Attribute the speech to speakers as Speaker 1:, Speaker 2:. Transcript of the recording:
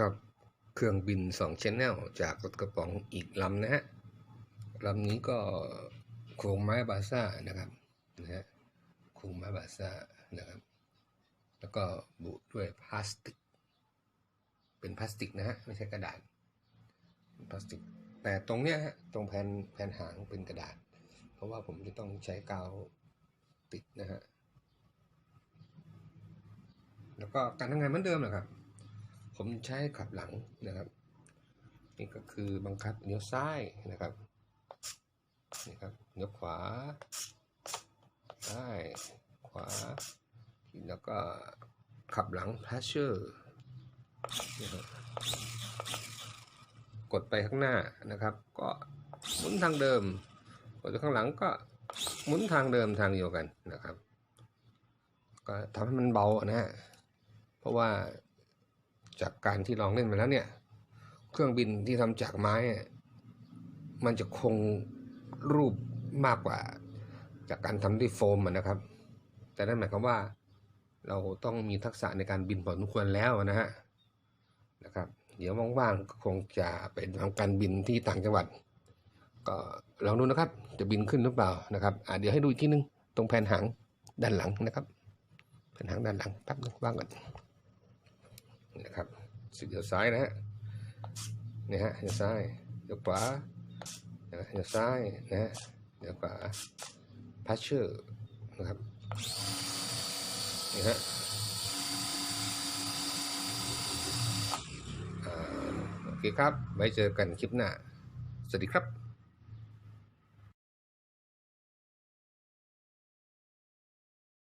Speaker 1: ครับเครื่องบินสองชแนลจากรถกระป๋องอีกลำนะฮะลำนี้ก็โครงไม้บาซ่านะครับนะฮะโครงไม้บาซ่านะครับ แล้วก็บุด้วยพลาสติก เป็นพลาสติกนะฮะไม่ใช่กระดาษพลาสติก แต่ตรงเนี้ยฮะตรงแผ่นแผ่นหางเป็นกระดาษ เพราะว่าผมจะต้องใช้กาวติดนะฮะแล้วก็การทำงานเหมือนเดิมนะครับ ผมใช้ขับหลังนะครับ นี่ก็คือบังคับเลี้ยวซ้ายนะครับนี่ครับเลี้ยวขวาซ้ายขวา แล้วก็ขับหลังพลชเชอร์กดไปข้างหน้านะครับ ก็หมุนทางเดิมกดไปข้างหลังก็หมุนทางเดิมทางเดียวกันนะครับ ก็ทำให้มันเบานะฮะเพราะว่า จากการที่ลองเล่นมาแล้วเนี่ย เครื่องบินที่ทำจากไม้ มันจะคงรูปมากกว่า จากการทำด้วยโฟมนะครับ แต่นั่นหมายความว่าเราต้องมีทักษะในการบินพอสมควรแล้วนะฮะนะครับ เดี๋ยวว่างๆก็คงจะไปทำการบินที่ต่างจังหวัด ก็ลองดูนะครับ จะบินขึ้นหรือเปล่านะครับอะเดี๋ยวให้ดูอีกทีนึงตรงแผ่นหางด้านหลังนะครับแผ่นหางด้านหลังแป๊บนึงว่างก่อนนะครับ สิเดี๋ยวซ้ายนะฮะนี่ฮะเดี๋ยวซ้ายเดี๋ยวขวาเดี๋ยวซ้ายนะฮะเดี๋ยวขวาพัชเชอร์นะครับนี่ฮะโอเคครับ ไว้เจอกันคลิปหน้า สวัสดีครับ